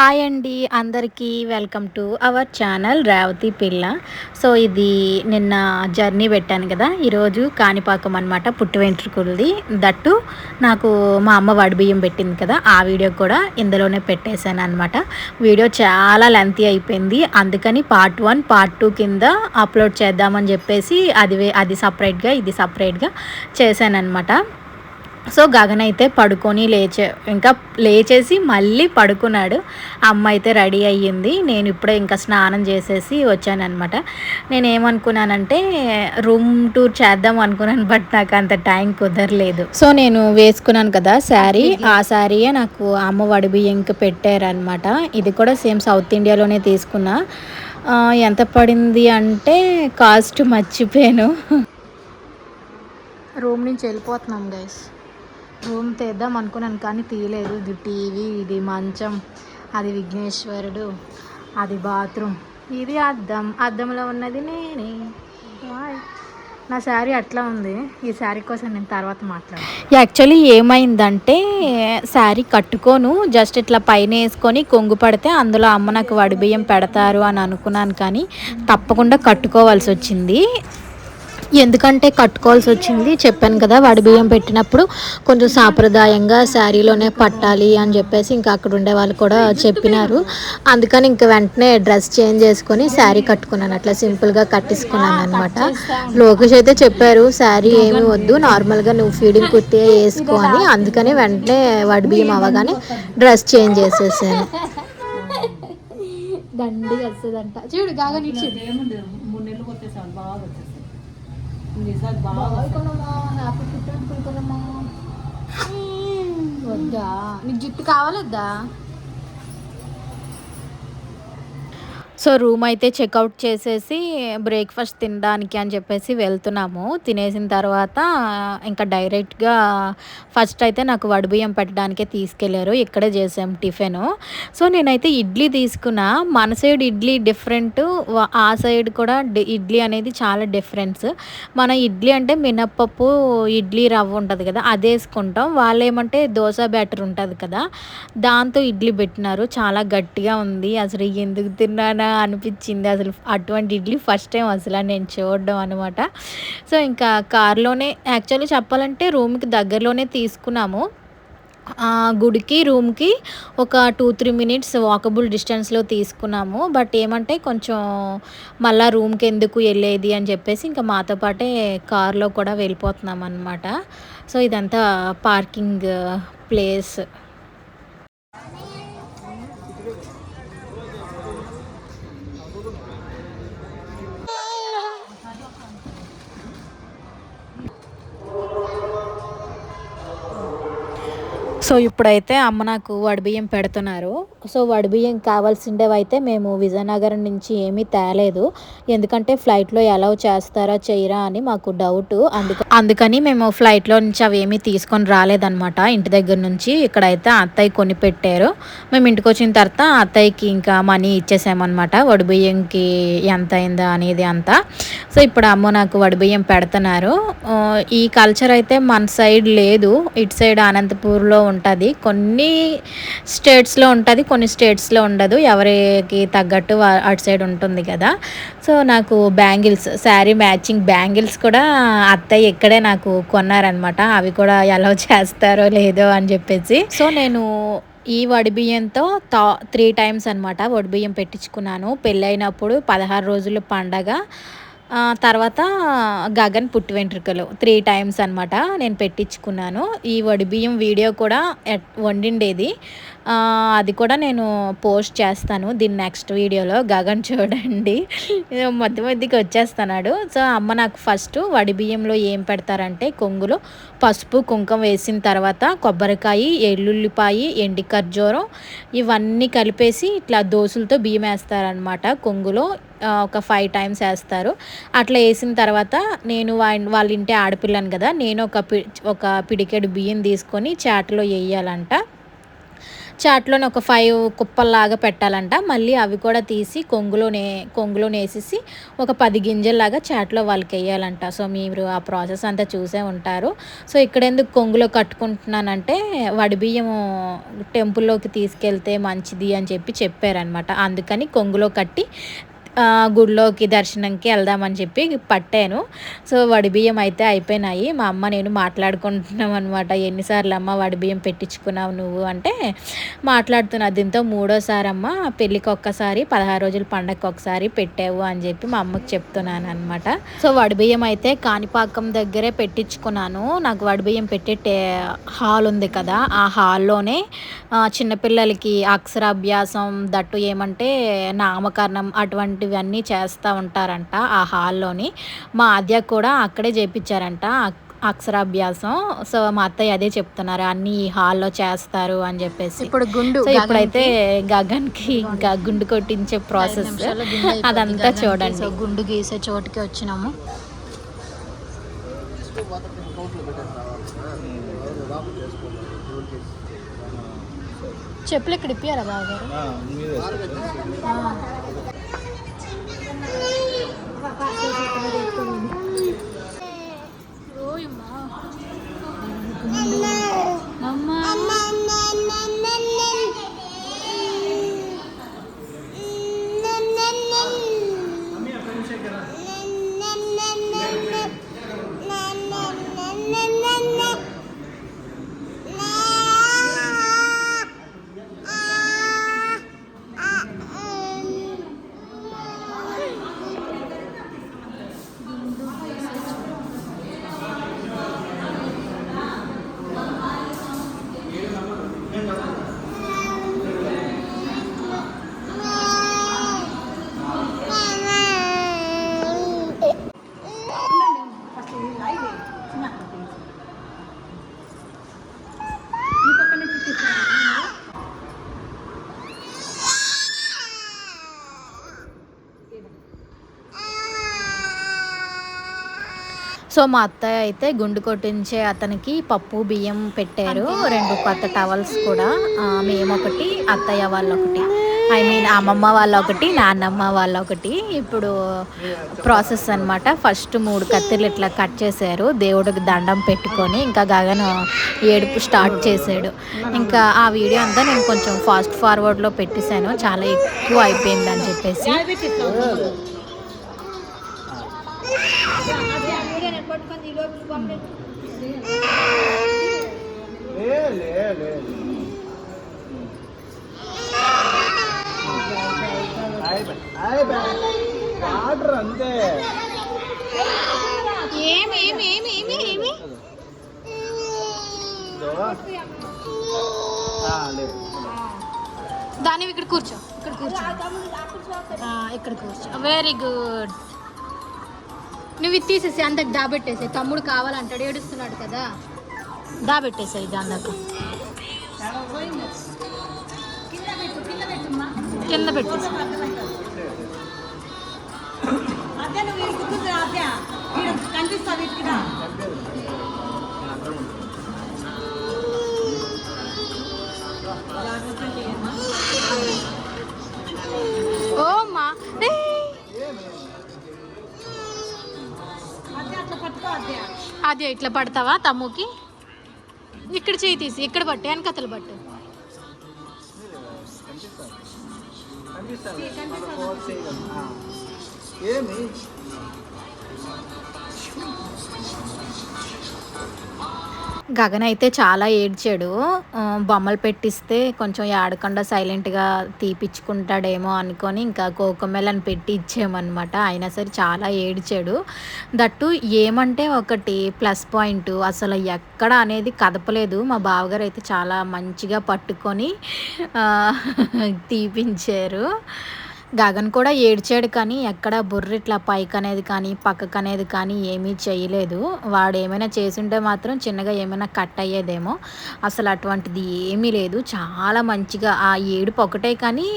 Hi అండి అందరికీ welcome to our channel Revathi పిల్ల. సో ఇది నిన్న జర్నీ పెట్టాను కదా ఈరోజు కాణిపాకం అనమాట పుట్టు వెంట్రుకలది దట్టు నాకు మా అమ్మ వడిబియ్యం పెట్టింది కదా ఆ వీడియో కూడా ఇందులోనే పెట్టేశాను అనమాట వీడియో చాలా లెంతీ అయిపోయింది అందుకని పార్ట్ వన్ పార్ట్ టూ కింద అప్లోడ్ చేద్దామని చెప్పేసి అది అది సపరేట్గా ఇది సపరేట్గా చేశాను అనమాట సో గగన్ అయితే పడుకొని లేచే ఇంకా లేచేసి మళ్ళీ పడుకున్నాడు. అమ్మ అయితే రెడీ అయ్యింది. నేను ఇప్పుడే ఇంకా స్నానం చేసేసి వచ్చానమాట నేను ఏమనుకున్నానంటే రూమ్ టూర్ చేద్దాం అనుకున్నాను బట్ నాకు అంత టైం కుదరలేదు. సో నేను వేసుకున్నాను కదా శారీ. ఆ శారీయే నాకు అమ్మ వడి బియ్యంకి పెట్టారనమాట ఇది కూడా సేమ్ సౌత్ ఇండియాలోనే తీసుకున్నా. ఎంత పడింది అంటే కాస్ట్ మర్చిపోయాను. రూమ్ నుంచి వెళ్ళిపోతున్నాం గైస్ రూమ్ తీద్దాం అనుకున్నాను కానీ తీయలేదు. ఇది టీవీ ఇది మంచం అది విఘ్నేశ్వరుడు అది బాత్రూమ్. ఇది అద్దం. అద్దంలో ఉన్నది నేనే. నా శారీ అట్లా ఉంది. ఈ శారీ కోసం నేను తర్వాత మాట్లాడు యాక్చువల్లీ ఏమైందంటే శారీ కట్టుకోను. జస్ట్ ఇట్లా పైన వేసుకొని కొంగు పడితే అందులో అమ్మ నాకు వడిబియ్యం పెడతారు అని అనుకున్నాను కానీ తప్పకుండా కట్టుకోవాల్సి వచ్చింది. ఎందుకంటే కట్టుకోవాల్సి వచ్చింది. చెప్పాను కదా వడి బియ్యం పెట్టినప్పుడు కొంచెం సాంప్రదాయంగా శారీలోనే పట్టాలి అని చెప్పేసి ఇంకా అక్కడ ఉండే వాళ్ళు కూడా చెప్పినారు. అందుకని ఇంక వెంటనే డ్రెస్ చేంజ్ చేసుకొని శారీ కట్టుకున్నాను. అట్లా సింపుల్గా కట్టించుకున్నాను అనమాట లోకేష్ అయితే చెప్పారు శారీ ఏమి వద్దు నార్మల్గా నువ్వు ఫీడింగ్ కుర్తి వేసుకో అని. అందుకని వెంటనే వడి బియ్యం అవ్వగానే డ్రెస్ చేంజ్ చేసేసాను. దండి వస్తుందంట. చూడు కాగా నిచ్చి మూడు నెలలు కొట్టేసాను బాగా వచ్చేసి వద్దా? నీకు జుట్టు కావాలొద్దా? సో రూమ్ అయితే చెక్అవుట్ చేసేసి బ్రేక్ఫాస్ట్ తినడానికి అని చెప్పేసి వెళ్తున్నాము. తినేసిన తర్వాత ఇంకా డైరెక్ట్గా ఫస్ట్ అయితే నాకు వడిబియ్యం పెట్టడానికే తీసుకెళ్ళారు. ఇక్కడే చేసాం టిఫిన్. సో నేనైతే ఇడ్లీ తీసుకున్నా. మన సైడ్ ఇడ్లీ డిఫరెంట్. ఆ సైడ్ కూడా ఇడ్లీ అనేది చాలా డిఫరెన్స్. మన ఇడ్లీ అంటే మినప్పప్పు ఇడ్లీ రవ్వ ఉంటుంది కదా అది వేసుకుంటాం వాళ్ళు ఏమంటే దోశ బ్యాటర్ ఉంటుంది కదా దాంతో ఇడ్లీ పెట్టినారు. చాలా గట్టిగా ఉంది. అసలు ఎందుకు తిన్నానా? అనిపించింది. అసలు అటువంటి ఇడ్లీ ఫస్ట్ టైం అసలు నేను చూడడం అనమాట సో ఇంకా కార్లోనే యాక్చువల్లీ చెప్పాలంటే రూమ్కి దగ్గరలోనే తీసుకున్నాము. గుడికి రూమ్కి ఒక టూ త్రీ మినిట్స్ వాకబుల్ డిస్టెన్స్లో తీసుకున్నాము. బట్ ఏమంటే కొంచెం మళ్ళీ రూమ్కి ఎందుకు వెళ్ళేది అని చెప్పేసి ఇంకా మాతో పాటే కార్లో కూడా వెళ్ళిపోతున్నాం అనమాట సో ఇదంతా పార్కింగ్ ప్లేస్ సో ఇప్పుడైతే అమ్మ నాకు వడిబియ్యం పెడుతున్నారు. సో వడిబియ్యం కావాల్సిండేవి అయితే మేము విజయనగరం నుంచి ఏమీ తేలేదు. ఎందుకంటే ఫ్లైట్లో ఎలా చేస్తారా చేయరా అని మాకు డౌట్. అందుకు అందుకని మేము ఫ్లైట్లో నుంచి అవి ఏమీ తీసుకొని రాలేదనమాట ఇంటి దగ్గర నుంచి ఇక్కడైతే అత్తయ్య కొని పెట్టారు. మేము ఇంటికి వచ్చిన తర్వాత అత్తయ్యకి ఇంకా మనీ ఇచ్చేసామన్నమాట. వడిబియ్యంకి ఎంత అయిందా అనేది అంతా. సో ఇప్పుడు అమ్మ నాకు వడిబియ్యం పెడుతున్నారు. ఈ కల్చర్ అయితే మన సైడ్ లేదు. ఇటు సైడ్ అనంతపూర్లో ఉంటుంది. కొన్ని స్టేట్స్లో ఉంటుంది కొన్ని స్టేట్స్లో ఉండదు. ఎవరికి తగ్గట్టు అటు సైడ్ ఉంటుంది కదా. సో నాకు బ్యాంగిల్స్ శారీ మ్యాచింగ్ బ్యాంగిల్స్ కూడా అత్తయ్య ఇక్కడే నాకు కొన్నారనమాట అవి కూడా ఎలా చేస్తారో లేదో అని చెప్పేసి. సో నేను ఈ వడిబియ్యంతో తా త్రీ టైమ్స్ అనమాట వడిబియ్యం పెట్టించుకున్నాను. పెళ్ళైనప్పుడు పదహారు రోజులు పండగ తర్వాత గగన్ పుట్టి వెంట్రుకలు త్రీ టైమ్స్ అనమాట నేను పెట్టించుకున్నాను. ఈ వడిబియ్యం వీడియో కూడా వండిండేది. అది కూడా నేను పోస్ట్ చేస్తాను దీని నెక్స్ట్ వీడియోలో. గగన్ చూడండి. మధ్య మధ్యకి వచ్చేస్తున్నాడు. సో అమ్మ నాకు ఫస్ట్ వడి బియ్యంలో ఏం పెడతారంటే కొంగులో పసుపు కుంకుమ వేసిన తర్వాత కొబ్బరికాయ ఎల్లుల్లిపాయ ఎండి ఖర్జూరం ఇవన్నీ కలిపేసి ఇట్లా దోసులతో బియ్యం వేస్తారనమాట కొంగులో ఒక ఫైవ్ టైమ్స్ వేస్తారు. అట్లా వేసిన తర్వాత నేను వాళ్ళ ఇంటి ఆడపిల్లను కదా నేను ఒక పి ఒక పిడికెడు బియ్యం తీసుకొని చాటలో వేయాలంట. చాట్లోనే ఒక ఫైవ్ కుప్పల్లాగా పెట్టాలంట. మళ్ళీ అవి కూడా తీసి కొంగులోనే కొంగులోనే వేసేసి ఒక పది గింజల్లాగా చాట్లో వాళ్ళకి వేయాలంట సో మీరు ఆ ప్రాసెస్ అంతా చూసే ఉంటారు. సో ఇక్కడ ఎందుకు కొంగులో కట్టుకుంటున్నానంటే వడి బియ్యం టెంపుల్లోకి తీసుకెళ్తే మంచిది అని చెప్పి చెప్పారనమాట అందుకని కొంగులో కట్టి గుడిలోకి దర్శనంకి వెళ్దామని చెప్పి పట్టాను. సో వడి బియ్యం అయితే అయిపోయినాయి. మా అమ్మ నేను మాట్లాడుకుంటున్నాం అనమాట ఎన్నిసార్లు అమ్మ వడి బియ్యం పెట్టించుకున్నావు నువ్వు అంటే మాట్లాడుతున్నా. దీంతో మూడోసారి అమ్మ పెళ్ళికి ఒక్కసారి పదహారు రోజుల పండగకి ఒకసారి పెట్టావు అని చెప్పి మా అమ్మకి చెప్తున్నాను అనమాట సో వడి బియ్యం అయితే కాణిపాకం దగ్గరే పెట్టించుకున్నాను. నాకు వడి బియ్యం పెట్టే టే- హాల్ ఉంది కదా ఆ హాల్లోనే చిన్నపిల్లలకి అక్షరాభ్యాసం దట్టు ఏమంటే నామకరణం అటువంటి అటువంటివన్నీ చేస్తూ ఉంటారంట ఆ హాల్లోని. మా అద్య కూడా అక్కడే చేపించారంట అక్- అక్షరాభ్యాసం. సో మా అత్తయ్య అదే చెప్తున్నారు అన్ని ఈ హాల్లో చేస్తారు అని చెప్పేసి. ఇప్పుడు గుండు సో ఇప్పుడైతే గగన్కి ఇంకా గుండు కొట్టించే ప్రాసెస్. అదంతా చూడండి. సో గుండు గీసే చోటుకి వచ్చినాము. చెప్పులు ఇక్కడ ఇప్పారా Waktu 做 సో మా అత్తయ్య అయితే గుండు కొట్టించే అతనికి పప్పు బియ్యం పెట్టారు. రెండు కొత్త టవల్స్ కూడా. మేమొకటి మేము ఒకటి అత్తయ్య వాళ్ళు ఒకటి. ఐ మీన్ అమ్మమ్మ వాళ్ళ ఒకటి నాన్నమ్మ వాళ్ళ ఒకటి. ఇప్పుడు ప్రాసెస్ అన్నమాట. ఫస్ట్ మూడు కత్తిర్లు ఇట్లా కట్ చేశారు. దేవుడికి దండం పెట్టుకొని ఇంకా గగను ఏడుపు స్టార్ట్ చేశాడు. ఇంకా ఆ వీడియో అంతా నేను కొంచెం ఫాస్ట్ ఫార్వర్డ్లో పెట్టేశాను. చాలా ఎక్కువ అయిపోయింది అని చెప్పేసి వాటర్ అంతే ఏమి ఏమి ఏమి ఏమి ఏమి ఆ, లేదు దాని ఇక్కడ కూర్చో ఇక్కడ కూర్చో ఆ, ఇక్కడ కూర్చో వెరీ గుడ్ నువ్వు ఇది తీసేసి అందరికి దాబెట్టేసాయి తమ్ముడు కావాలంటాడు ఏడుస్తున్నాడు కదా. దాబెట్టేసాయి దాదాకు కింద పెట్టేసి వీటికి అది ఇట్లా పడతావా తమ్ముకి? ఇక్కడ చేయి తీసి ఇక్కడ పట్టు వెనకతలు పట్టు. ఏమి? గగన్ అయితే చాలా ఏడ్చాడు. బొమ్మలు పెట్టిస్తే కొంచెం ఏడకుండా సైలెంట్గా తీపిచ్చుకుంటాడేమో అనుకొని ఇంకా కోకమెలని పెట్టి ఇచ్చామన్నమాట అయినా సరే చాలా ఏడ్చాడు. దట్టు ఏమంటే ఒకటి ప్లస్ పాయింట్. అసలు ఎక్కడ అనేది కదపలేదు. మా బావగారు అయితే చాలా మంచిగా పట్టుకొని తీపించారు. గగన్ కూడా ఏడ్చాడు కానీ ఎక్కడ బుర్ర ఇట్లా పైకి అనేది కానీ పక్కకు అనేది కానీ ఏమీ చేయలేదు. వాడు ఏమైనా చేసుంటే మాత్రం చిన్నగా ఏమైనా కట్ అయ్యేదేమో. అసలు అటువంటిది ఏమీ లేదు. చాలా మంచిగా ఆ ఏడుపు ఒకటే కానీ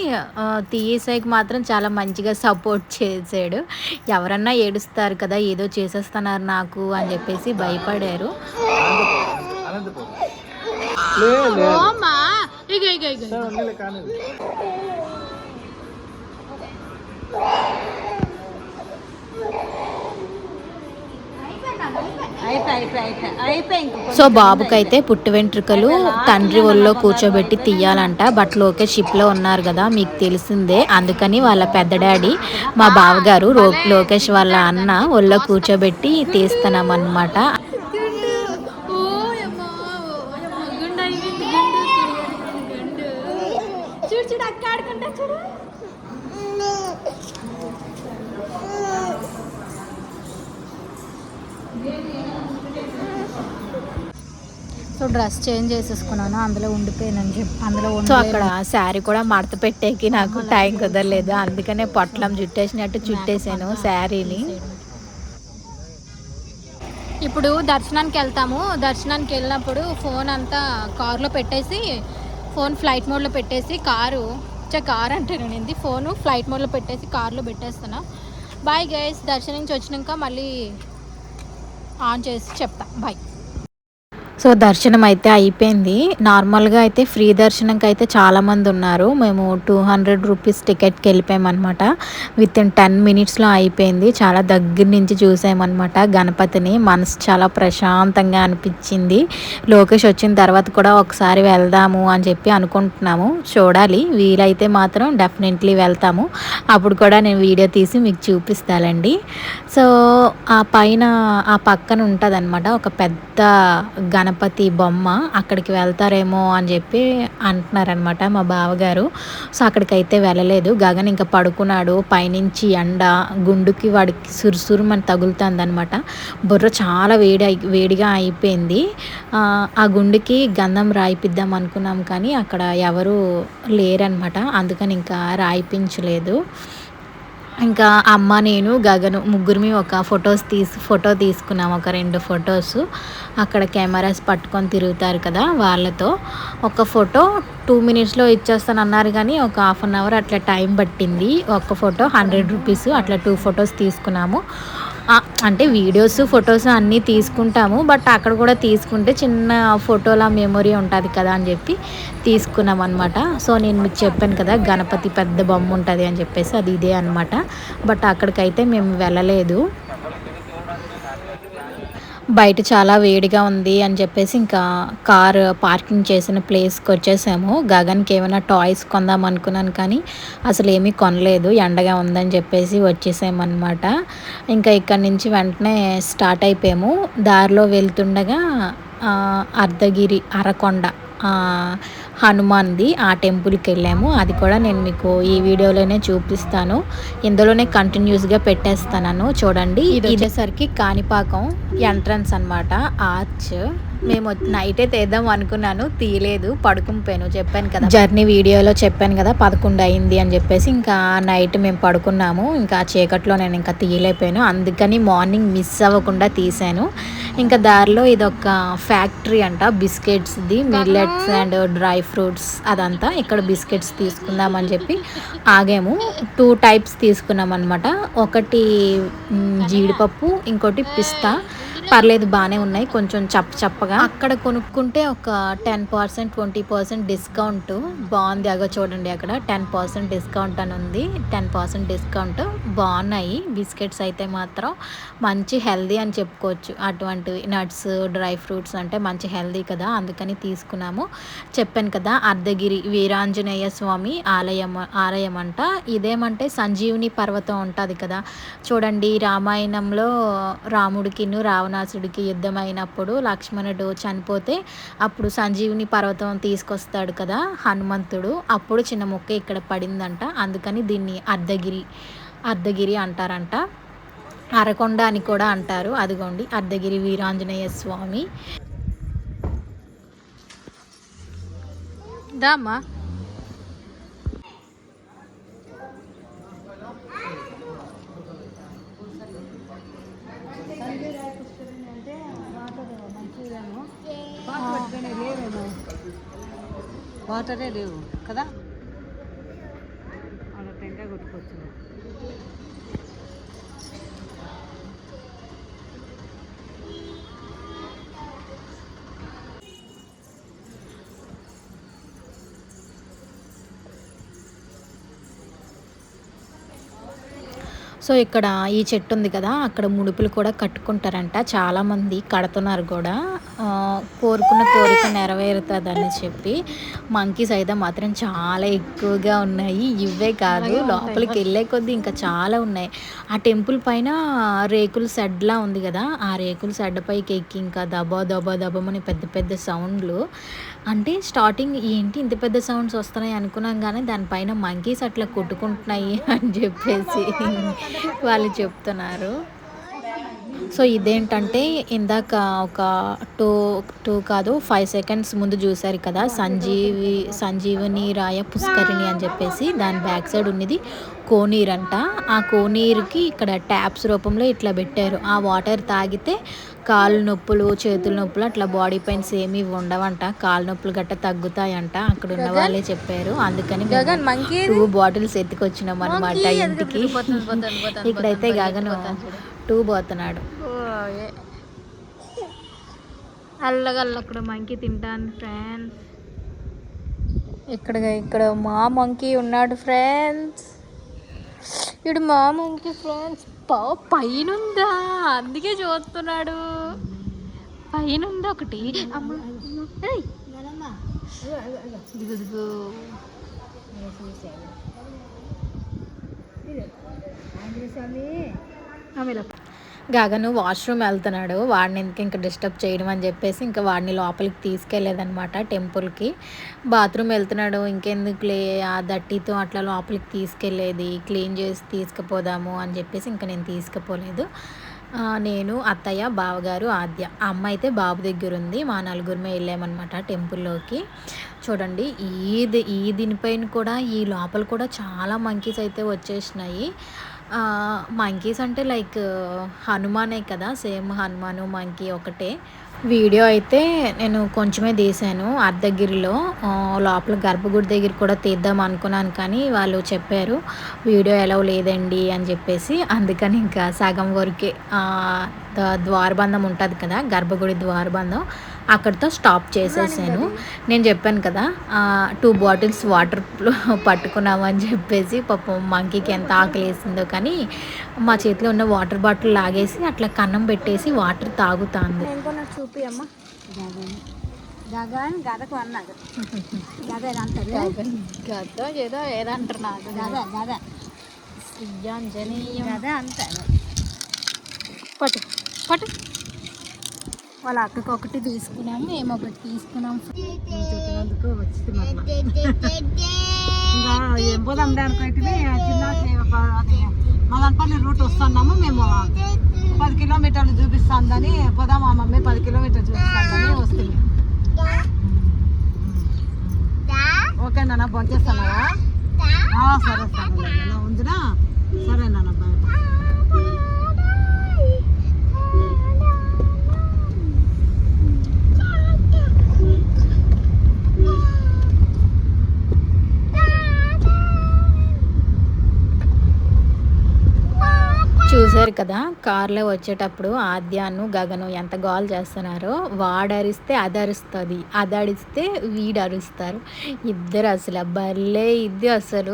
తీసేకి మాత్రం చాలా మంచిగా సపోర్ట్ చేసాడు ఎవరన్నా ఏడుస్తారు కదా ఏదో చేసేస్తున్నారు నాకు అని చెప్పేసి భయపడారు. అనంతపూర్. లే లే సో బాబుకైతే పుట్టు వెంట్రుకలు తండ్రి ఒళ్ళో కూర్చోబెట్టి తీయాలంట. బట్ లోకేష్ షిప్లో ఉన్నారు కదా మీకు తెలిసిందే. అందుకని వాళ్ళ పెద్ద డాడీ మా బావగారు లోకేష్ వాళ్ళ అన్న ఒళ్ళో కూర్చోబెట్టి తీస్తున్నామన్నమాట ఓ యమ్మా ఓ యమ్మా గుండు అయిపోయింది గుండు గుండు చూడు చూడు అక్క ఆడుకుంటా చూడు సో డ్రెస్ చేంజ్ చేసేసుకున్నాను. అందులో ఉండిపోయానని చెప్పి అందులో సో అక్కడ శారీ కూడా మడత పెట్టేకి నాకు టైం కుదరలేదు. అందుకనే పొట్లం చుట్టేసినట్టు చుట్టేసాను శారీని. ఇప్పుడు దర్శనానికి వెళ్తాము. దర్శనానికి వెళ్ళినప్పుడు ఫోన్ అంతా కార్లో పెట్టేసి ఫోన్ ఫ్లైట్ మోడ్లో పెట్టేసి కారు కార్ అంటే నేను ఫోను ఫ్లైట్ మోడ్లో పెట్టేసి కార్లో పెట్టేస్తున్నా. బాయ్ గైస్ దర్శనం నుంచి వచ్చినాక మళ్ళీ ఆన్ చేసి చెప్తా. బాయ్. సో దర్శనం అయితే అయిపోయింది. నార్మల్గా అయితే ఫ్రీ దర్శనంకి అయితే చాలామంది ఉన్నారు. మేము టూ హండ్రెడ్ రూపీస్ టికెట్కి వెళ్ళిపోయామన్నమాట. విత్ ఇన్ టెన్ మినిట్స్లో అయిపోయింది. చాలా దగ్గర నుంచి చూసామన్నమాట గణపతిని. మనసు చాలా ప్రశాంతంగా అనిపించింది. లోకేష్ వచ్చిన తర్వాత కూడా ఒకసారి వెళ్దాము అని చెప్పి అనుకుంటున్నాము. చూడాలి. వీలైతే మాత్రం డెఫినెట్లీ వెళ్తాము. అప్పుడు కూడా నేను వీడియో తీసి మీకు చూపిస్తానండి సో ఆ పైన ఆ పక్కన ఉంటుంది ఒక పెద్ద గణపతి బొమ్మ అక్కడికి వెళ్తారేమో అని చెప్పి అంటున్నారనమాట మా బావగారు. సో అక్కడికైతే వెళ్ళలేదు. గగన్ ఇంకా పడుకున్నాడు. పైనుంచి ఎండ గుండుకి వాడికి సురుసురు మన తగులుతుంది బుర్ర చాలా వేడి అయి- వేడిగా అయిపోయింది. ఆ, ఆ గుండుకి గంధం రాయిపిద్దాం అనుకున్నాం కానీ అక్కడ ఎవరు లేరనమాట అందుకని ఇంకా రాయిపించలేదు. ఇంకా అమ్మ నేను గగను ముగ్గురిమి ఒక ఫొటోస్ తీసి ఫోటో తీసుకున్నాం. ఒక రెండు ఫొటోస్. అక్కడ కెమెరాస్ పట్టుకొని తిరుగుతారు కదా వాళ్ళతో. ఒక ఫోటో టూ మినిట్స్లో ఇచ్చేస్తాను అన్నారు కానీ ఒక హాఫ్ అన్ అవర్ అట్లా టైం పట్టింది. ఒక ఫోటో హండ్రెడ్ రూపీస్ అట్లా టూ ఫొటోస్ తీసుకున్నాము. అంటే వీడియోస్ ఫొటోస్ అన్నీ తీసుకుంటాము. బట్ అక్కడ కూడా తీసుకుంటే చిన్న ఫోటోలా మెమొరీ ఉంటుంది కదా అని చెప్పి తీసుకున్నాం అనమాట సో నేను మీకు చెప్పాను కదా గణపతి పెద్ద బొమ్మ ఉంటుంది అని చెప్పేసి అది ఇదే అనమాట బట్ అక్కడికైతే మేము వెళ్ళలేదు. బయట చాలా వేడిగా ఉంది అని చెప్పేసి ఇంకా కార్ పార్కింగ్ చేసిన ప్లేస్కి వచ్చేసాము. గగన్కి ఏమైనా టాయ్స్ కొందాం అనుకున్నాను కానీ అసలు ఏమీ కొనలేదు. ఎండగా ఉందని చెప్పేసి వచ్చేసామన్నమాట. ఇంకా ఇక్కడి నుంచి వెంటనే స్టార్ట్ అయిపోయాము. దారిలో వెళ్తుండగా అర్ధగిరి అరకొండ హనుమాన్ది ఆ టెంపుల్కి వెళ్ళాము. అది కూడా నేను మీకు ఈ వీడియోలోనే చూపిస్తాను. ఇందులోనే కంటిన్యూస్గా పెట్టేస్తాను చూడండి ఇది వచ్చేసరికి కాణిపాకం ఎంట్రన్స్ అన్నమాట. ఆర్చ్ మేము నైటే తీద్దాం అనుకున్నాను. తీయలేదు పడుకుని పోయాను చెప్పాను కదా. జర్నీ వీడియోలో చెప్పాను కదా పదకొండు అయింది అని చెప్పేసి ఇంకా నైట్ మేము పడుకున్నాము. ఇంకా ఆ చీకట్లో నేను ఇంకా తీయలేకపోయాను. అందుకని మార్నింగ్ మిస్ అవ్వకుండా తీసాను. ఇంకా దారిలో ఇది ఒక ఫ్యాక్టరీ అంట బిస్కెట్స్ది మిల్లెట్స్ అండ్ డ్రై ఫ్రూట్స్ అదంతా ఇక్కడ బిస్కెట్స్ తీసుకుందామని చెప్పి ఆగాము. టూ టైప్స్ తీసుకున్నాం అనమాట ఒకటి జీడిపప్పు ఇంకోటి పిస్తా. పర్లేదు బాగానే ఉన్నాయి. కొంచెం చప్ప చప్పగా. అక్కడ కొనుక్కుంటే ఒక ten percent twenty percent discount. బాగుంది. అగో చూడండి అక్కడ. టెన్ పర్సెంట్ డిస్కౌంట్ అని ఉంది. Ten percent discount. బాగున్నాయి. బిస్కెట్స్ అయితే మాత్రం మంచి హెల్దీ అని చెప్పుకోవచ్చు. అటువంటివి నట్స్ డ్రై ఫ్రూట్స్ అంటే మంచి హెల్దీ కదా అందుకని తీసుకున్నాము. చెప్పాను కదా అర్ధగిరి వీరాంజనేయ స్వామి ఆలయం ఆలయం అంట. ఇదేమంటే సంజీవుని పర్వతం ఉంటుంది కదా. చూడండి రామాయణంలో రాముడికిను రావణాసుడికి యుద్ధం అయినప్పుడు లక్ష్మణుడు చనిపోతే అప్పుడు సంజీవుని పర్వతం తీసుకొస్తాడు కదా హనుమంతుడు. అప్పుడు చిన్న మొక్క ఇక్కడ పడిందంట. అందుకని దీన్ని అర్ధగిరి అర్ధగిరి అంటారంట. అరకొండ అని కూడా అంటారు. అదిగోండి అర్ధగిరి వీరాంజనేయ స్వామి. దామ్మా వాటరే లేవు కదా? అలా టెంకాయ కొట్టుకొచ్చింది సో ఇక్కడ ఈ చెట్టు ఉంది కదా అక్కడ ముడుపులు కూడా కట్టుకుంటారంట. చాలామంది కడుతున్నారు కూడా. కోరుకున్న కోరిక నెరవేరుతుందని చెప్పి మంకీస్ అయితే మాత్రం చాలా ఎక్కువగా ఉన్నాయి. ఇవే కాదు లోపలికి వెళ్ళే కొద్దీ ఇంకా చాలా ఉన్నాయి. ఆ టెంపుల్ పైన రేకుల షెడ్లా ఉంది కదా ఆ రేకుల షెడ్ పైకి ఎక్కి ఇంకా దబా దబా దబమని పెద్ద పెద్ద సౌండ్లు. అంటే స్టార్టింగ్ ఏంటి ఇంత పెద్ద సౌండ్స్ వస్తున్నాయి అనుకున్నాం కానీ దానిపైన మంకీస్ అట్లా కొట్టుకుంటున్నాయి అని చెప్పేసి వాళ్ళు చెప్తున్నారు. సో ఇదేంటంటే ఇందాక ఒక టూ టూ కాదు ఫైవ్ సెకండ్స్ ముందు చూశారు కదా సంజీవి సంజీవని రాయ పుష్కరిణి అని చెప్పేసి దాని బ్యాక్ సైడ్ ఉన్నది కోనీర్ అంట ఆ కోనీరుకి ఇక్కడ ట్యాప్స్ రూపంలో ఇట్లా పెట్టారు. ఆ వాటర్ తాగితే కాళ్ళు నొప్పులు చేతుల నొప్పులు అట్లా బాడీ పెయిన్స్ ఏమీ ఉండవంట. కాళ్ళు నొప్పులు గట్ట తగ్గుతాయంట. అక్కడ ఉన్న వాళ్ళే చెప్పారు. అందుకని టూ బాటిల్స్ ఎత్తుకొచ్చినాం అనమాట ఇంటికి. ఇక్కడైతే గగను టూ పోతున్నాడు. అల్లగల్ల అక్కడ మంకీ తింటాను ఫ్రెండ్స్ ఇక్కడ ఇక్కడ మా మంకీ ఉన్నాడు ఫ్రెండ్స్ ఇడు మా మంకీ ఫ్రెండ్స్ పా పైన ఉందా అందుకే చూస్తున్నాడు. పైన ఉందా ఒకటి. గగను వాష్రూమ్ వెళ్తున్నాడు. వాడిని ఎందుకు ఇంకా డిస్టర్బ్ చేయడం? అని చెప్పేసి ఇంకా వాడిని లోపలికి తీసుకెళ్ళలేదనమాట టెంపుల్కి. బాత్రూమ్ వెళ్తున్నాడు. ఇంకెందుకులే ఆ దట్టితో అట్లా లోపలికి తీసుకెళ్ళేది. క్లీన్ చేసి తీసుకుపోదాము అని చెప్పేసి ఇంకా నేను తీసుకుపోలేదు. నేను అత్తయ్య బావగారు ఆద్య. అమ్మ అయితే బాబు దగ్గర ఉంది మా నలుగురిమే వెళ్ళామన్నమాట టెంపుల్లోకి. చూడండి ఈ ఈ దీనిపైన కూడా ఈ లోపల కూడా చాలా మంకీస్ అయితే వచ్చేసినాయి. మంకీస్ అంటే లైక్ హనుమానే కదా సేమ్ హనుమాను మంకీ ఒకటే. వీడియో అయితే నేను కొంచెమే తీసాను అర్ధగిరిలో. లోపల గర్భగుడి దగ్గర కూడా తీద్దాం అనుకున్నాను కానీ వాళ్ళు చెప్పారు వీడియో ఎలా లేదండి అని చెప్పేసి. అందుకని ఇంకా సగం వరకే ద- ద్వారబంధం ఉంటుంది కదా గర్భగుడి ద్వారబంధం అక్కడితో స్టాప్ చేసేసాను. నేను చెప్పాను కదా టూ బాటిల్స్ వాటర్ పట్టుకున్నామని చెప్పేసి. పాపం మంకీకి ఎంత ఆకలి వేసిందో కానీ మా చేతిలో ఉన్న వాటర్ బాటిల్ లాగేసి అట్లా కన్నం పెట్టేసి వాటర్ తాగుతాంది. చూపి అమ్మ గగన్ గదకు అన్నాడు. గద అంటారు గద్ద ఏదో ఏదంటారు నాకు. గద గద. శ్రీయాంజనేయం గద అంటారు పట్టు పట్టు. వాళ్ళ అక్కకి ఒకటి తీసుకున్నాము ఏమో ఒకటి తీసుకున్నాం చెప్పినందుకు వచ్చింది ఏం పోదాం దానికైతే చిన్న మదనపల్లి రూట్ వస్తున్నాము. మేము పది కిలోమీటర్లు చూపిస్తుందని పోదాం మా మమ్మీ? పది కిలోమీటర్లు చూపిస్తుందని వస్తుంది ఓకే నాన్న భోంచేస్తున్నావా? సరే సరే నాన్న. ఉందినా సరే నాన్న బాయ్. చూశారు కదా కార్లో వచ్చేటప్పుడు ఆద్యాను గగను ఎంత గోల్ చేస్తున్నారో వాడరిస్తే అది అరుస్తుంది అది అరిస్తే వీడు అరుస్తారు. ఇద్దరు అసలు భలే ఇది అసలు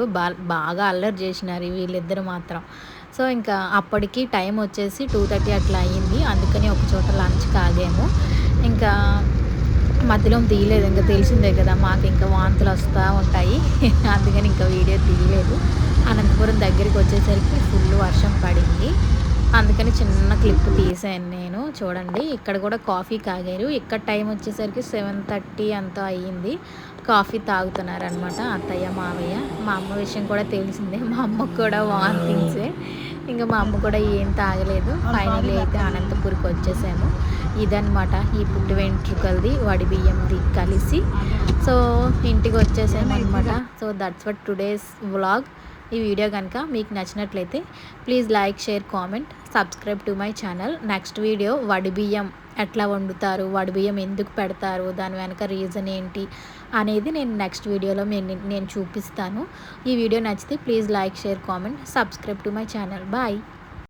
బాగా అల్లరి చేసినారు వీళ్ళిద్దరు మాత్రం. సో ఇంకా అప్పటికి టైం వచ్చేసి టూ థర్టీ అట్లా అయ్యింది అందుకని ఒక చోట లంచ్ కాగాము. ఇంకా మధ్యలో తీయలేదు ఇంకా తెలిసిందే కదా మాకు ఇంకా వాంతులు వస్తూ ఉంటాయి అందుకని ఇంకా వీడియో తీయలేదు. అనంతపురం దగ్గరికి వచ్చేసరికి ఫుల్ వర్షం పడింది. అందుకని చిన్న క్లిప్ తీసాను నేను. చూడండి ఇక్కడ కూడా కాఫీ కాగారు ఇక్కడ టైం వచ్చేసరికి సెవెన్ థర్టీ అంతా అయ్యింది. కాఫీ తాగుతున్నారు అనమాట అత్తయ్య మావయ్య. మా అమ్మ విషయం కూడా తెలిసిందే. మా అమ్మకు కూడా వాంతింగ్సే. ఇంకా మా అమ్మ కూడా ఏం తాగలేదు. ఫైనల్లీ అయితే అనంతపూర్కి వచ్చేసాము. ఇదనమాట ఈ పుట్టి వెంట్రుకలది వడి బియ్యంది కలిసి. సో ఇంటికి వచ్చేసాము అనమాట so that's what today's vlog ఈ వీడియో కనుక మీకు నచ్చినట్లయితే please like share comment subscribe to my channel. Next video వడి బియ్యం ఎట్లా వండుతారు వడి బియ్యం ఎందుకు పెడతారు దాని వెనక రీజన్ ఏంటి అనేది నేను నెక్స్ట్ వీడియోలో నేను నేను చూపిస్తాను. ఈ వీడియో నచ్చితే please like share comment subscribe to my channel. Bye.